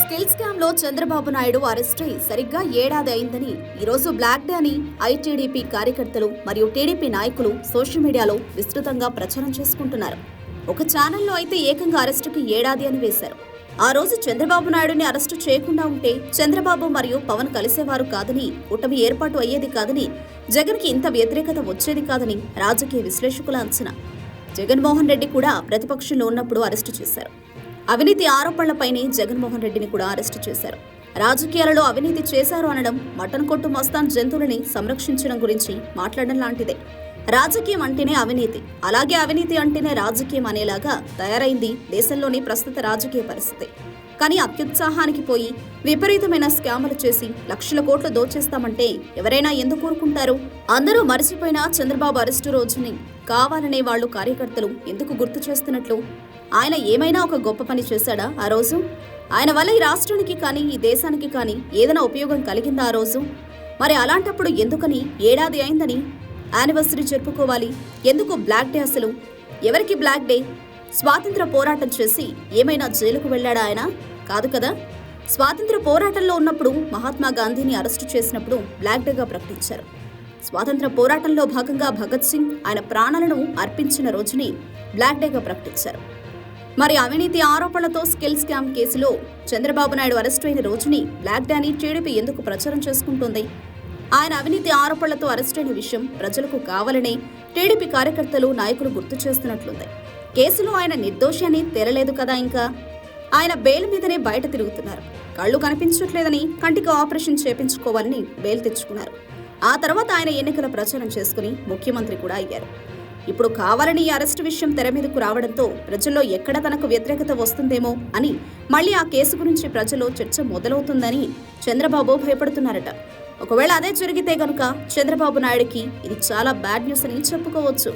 Skill Chandrababu Naidu arrest అయి సరిగ్గా ఏడాది అయిందని ఈరోజు బ్లాక్ డే అని ఐటీడీపీ కార్యకర్తలు మరియు టీడీపీ నాయకులు సోషల్ మీడియాలో విస్తృతంగా ప్రచారం చేసుకుంటున్నారు. ఒక ఛానల్లో అయితే ఏకంగా అరెస్టుకి ఏడాది అని వేశారు. ఆ రోజు చంద్రబాబు నాయుడుని అరెస్టు చేయకుండా ఉంటే చంద్రబాబు మరియు పవన్ కలిసేవారు కాదని కూటమి ఏర్పాటు అయ్యేది కాదని జగన్కి ఇంత వ్యతిరేకత వచ్చేది కాదని రాజకీయ విశ్లేషకుల అంచనా. జగన్మోహన్ రెడ్డి కూడా ప్రతిపక్షంలో ఉన్నప్పుడు అరెస్టు చేశారు. అవినీతి ఆరోపణలపైనే జగన్మోహన్ రెడ్డిని కూడా అరెస్టు చేశారు. రాజకీయాలలో అవినీతి చేశారు అనడం మటన్ కొట్టు మస్తాన్ జంతువులని సంరక్షించడం గురించి మాట్లాడడం లాంటిదే. రాజకీయం అంటేనే అవినీతి. అలాగే అవినీతి అంటేనే రాజకీయం అనేలాగా తయారైంది దేశంలోని ప్రస్తుత రాజకీయ పరిస్థితి. కానీ అత్యుత్సాహానికి పోయి విపరీతమైన స్కాములు చేసి లక్షల కోట్లు దోచేస్తామంటే ఎవరైనా ఎందుకు కోరుకుంటారు అందరూ మరిచిపోయిన చంద్రబాబు అరెస్టు రోజుని కావాలనే వాళ్ళు కార్యకర్తలు ఎందుకు గుర్తు చేస్తున్నట్లు? ఆయన ఏమైనా ఒక గొప్ప పని చేశాడా ఆ రోజు? ఆయన వల్ల ఈ రాష్ట్రానికి కానీ ఈ దేశానికి కానీ ఏదైనా ఉపయోగం కలిగిందా ఆ రోజు? మరి అలాంటప్పుడు ఎందుకని ఏడాది అయిందని యానివర్సరీ జరుపుకోవాలి. ఎందుకు బ్లాక్ డే అసలు? ఎవరికి బ్లాక్ డే? స్వాతంత్ర పోరాటం చేసి ఏమైనా జైలుకు వెళ్ళాడా ఆయన? కాదు కదా? స్వాతంత్ర పోరాటంలో ఉన్నప్పుడు మహాత్మా గాంధీని అరెస్టు చేసినప్పుడు బ్లాక్ డేగా ప్రకటించారు. స్వాతంత్ర పోరాటంలో భాగంగా భగత్ సింగ్ ఆయన ప్రాణాలను అర్పించిన రోజుని బ్లాక్ డేగా ప్రకటించారు. మరి అవినీతి ఆరోపణలతో స్కిల్ స్కామ్ కేసులో చంద్రబాబు నాయుడు అరెస్టు అయిన రోజుని బ్లాక్ డే అని టీడీపీ ఎందుకు ప్రచారం చేసుకుంటుంది? ఆయన అవినీతి ఆరోపణలతో అరెస్ట్ అయిన విషయం ప్రజలకు కావాలనే టీడీపీ కార్యకర్తలు నాయకులు గుర్తు చేస్తున్నట్లుంది. కేసులో ఆయన నిర్దోషి అని తేలలేదు కదా ఇంకా? ఆయన బెయిల్ మీదనే బయట తిరుగుతున్నారు. కళ్ళు కనిపించట్లేదని కంటికి ఆపరేషన్ చేపించుకోవాలని బెయిల్ తెచ్చుకున్నారు. ఆ తర్వాత ఆయన ఎన్నికల ప్రచారం చేసుకుని ముఖ్యమంత్రి కూడా అయ్యారు. ఇప్పుడు కావాలని ఈ అరెస్టు విషయం తెర మీదకు రావడంతో ప్రజల్లో ఎక్కడ తనకు వ్యతిరేకత వస్తుందేమో అని మళ్ళీ ఆ కేసు గురించి ప్రజల్లో చర్చ మొదలవుతుందని చంద్రబాబు భయపడుతున్నారట. ఒకవేళ అదే జరిగితే గనుక చంద్రబాబు నాయుడుకి ఇది చాలా బ్యాడ్ న్యూస్ అని చెప్పుకోవచ్చు.